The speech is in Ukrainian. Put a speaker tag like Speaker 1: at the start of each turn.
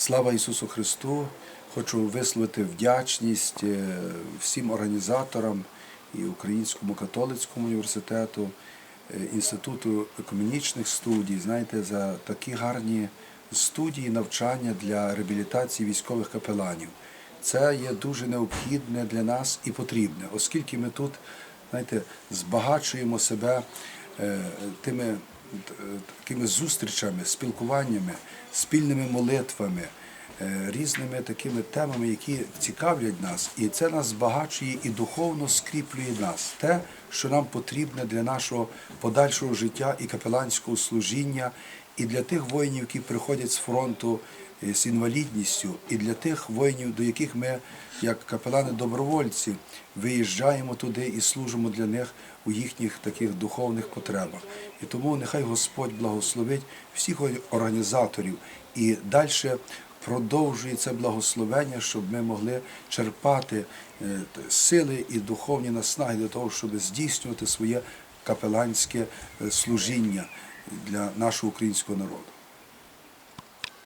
Speaker 1: Слава Ісусу Христу! Хочу висловити вдячність е, всім організаторам і Українському католицькому університету, е, Інституту екомунічних студій, знаєте, за такі гарні студії навчання для реабілітації військових капеланів. Це є дуже необхідне для нас і потрібне, оскільки ми тут, знаєте, збагачуємо себе е, тими такими зустрічами, спілкуваннями, спільними молитвами, різними такими темами, які цікавлять нас, і це нас збагачує і духовно скріплює нас. Те, що нам потрібне для нашого подальшого життя і капеланського служіння, і для тих воїнів, які приходять з фронту е, з інвалідністю, і для тих воїнів, до яких ми, як капелани-добровольці, виїжджаємо туди і служимо для них у їхніх таких духовних потребах. І тому нехай Господь благословить всіх організаторів і далі продовжує це благословення, щоб ми могли черпати е, сили і духовні наснаги для того, щоб здійснювати своє капеланське е, служіння для нашого українського народу.